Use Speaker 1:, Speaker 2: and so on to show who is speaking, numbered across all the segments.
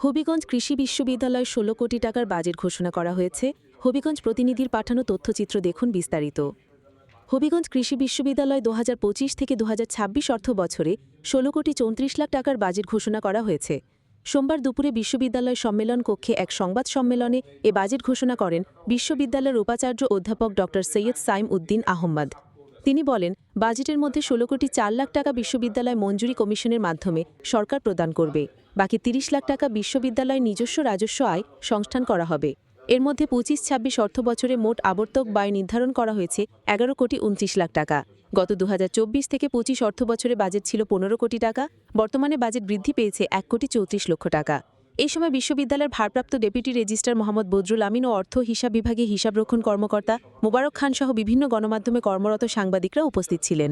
Speaker 1: হবিগঞ্জ কৃষি বিশ্ববিদ্যালয় ষোলো কোটি টাকার বাজেট ঘোষণা করা হয়েছে। হবিগঞ্জ প্রতিনিধির পাঠানো তথ্যচিত্র দেখুন বিস্তারিত। হবিগঞ্জ কৃষি বিশ্ববিদ্যালয় দুহাজার পঁচিশ থেকে দুহাজার ছাব্বিশ অর্থ বছরে ষোলো কোটি চৌত্রিশ লাখ টাকার বাজেট ঘোষণা করা হয়েছে। সোমবার দুপুরে বিশ্ববিদ্যালয় সম্মেলন কক্ষে এক সংবাদ সম্মেলনে এ বাজেট ঘোষণা করেন বিশ্ববিদ্যালয়ের উপাচার্য অধ্যাপক ড সৈয়দ সাইম উদ্দিন আহম্মদ। তিনি বলেন, বাজেটের মধ্যে ষোলো কোটি চার লাখ টাকা বিশ্ববিদ্যালয় মঞ্জুরি কমিশনের মাধ্যমে সরকার প্রদান করবে। বাকি তিরিশ লাখ টাকা বিশ্ববিদ্যালয়ের নিজস্ব রাজস্ব আয় সংস্থান করা হবে। এর মধ্যে পঁচিশ ছাব্বিশ অর্থ বছরে মোট আবর্তক ব্যয় নির্ধারণ করা হয়েছে এগারো কোটি উনত্রিশ লাখ টাকা। গত দু হাজার চব্বিশ থেকে পঁচিশ অর্থ বছরে বাজেট ছিল পনেরো কোটি টাকা, বর্তমানে বাজেট বৃদ্ধি পেয়েছে এক কোটি চৌত্রিশ লক্ষ টাকা। এই সময় বিশ্ববিদ্যালয়ের ভারপ্রাপ্ত ডেপুটি রেজিস্ট্রার মোহাম্মদ বদরুল আমিন ও অর্থ হিসাব বিভাগে হিসাবরক্ষণ কর্মকর্তা মোবারক খান সহ বিভিন্ন গণমাধ্যমে কর্মরত সাংবাদিকরা উপস্থিত ছিলেন।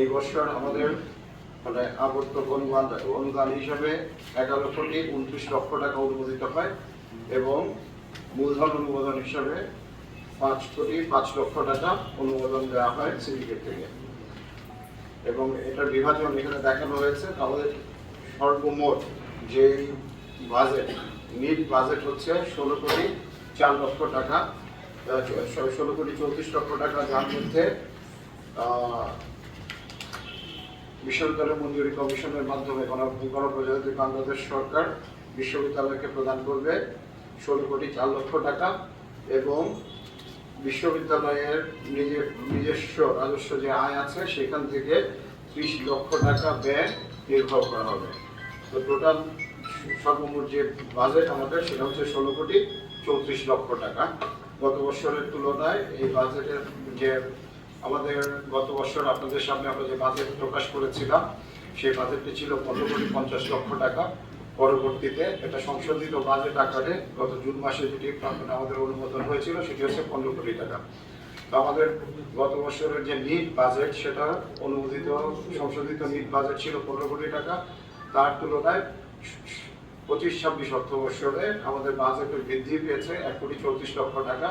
Speaker 2: এই বছর আমাদের মানে অনুদান হিসাবে এগারো কোটি উনত্রিশ লক্ষ টাকা অনুমোদিত হয় এবং মূলধন অনুমোদন হিসাবে পাঁচ কোটি পাঁচ লক্ষ টাকা অনুমোদন দেওয়া হয় সিন্ডিকেট থেকে। এবং এটার বিভাজন এখানে দেখানো হয়েছে। আমাদের সর্বমোট যে বাজেট, নিট বাজেট হচ্ছে ষোলো কোটি চার লক্ষ টাকা ষোলো কোটি চৌত্রিশ লক্ষ টাকা, যার মধ্যে বিশ্ববিদ্যালয় মঞ্জুরি কমিশনের মাধ্যমে গণপ্রজাতন্ত্রী বাংলাদেশ সরকার বিশ্ববিদ্যালয়কে প্রদান করবে ষোলো কোটি চার লক্ষ টাকা এবং বিশ্ববিদ্যালয়ের নিজের, নিজস্ব, রাজস্ব যে আয় আছে, সেখান থেকে ত্রিশ লক্ষ টাকা ব্যয় নির্ভর করা হবে। তো টোটাল সর্বমোট যে বাজেট আমাদের, সেটা হচ্ছে ষোলো কোটি চৌত্রিশ লক্ষ টাকা। গত বছরের তুলনায় এই বাজেটের যে আমাদের গত বছর আপনাদের সামনে আমরা যে বাজেট প্রকাশ করেছিলাম, সেই বাজেটটি ছিল পনেরো কোটি পঞ্চাশ লক্ষ টাকা। পরবর্তীতে এটা সংশোধিত বাজেট আকারে গত জুন মাসে যেটি আমাদের অনুমোদন হয়েছিল, সেটি হচ্ছে পনেরো কোটি টাকা। তো আমাদের গত বছরের যে নিট বাজেট সেটা অনুমোদিত, সংশোধিত নিট বাজেট ছিল পনেরো কোটি টাকা। তার তুলনায় পঁচিশ ছাব্বিশ অর্থবর্ষে আমাদের বাজেটের বৃদ্ধি পেয়েছে এক কোটি চৌত্রিশ লক্ষ টাকা।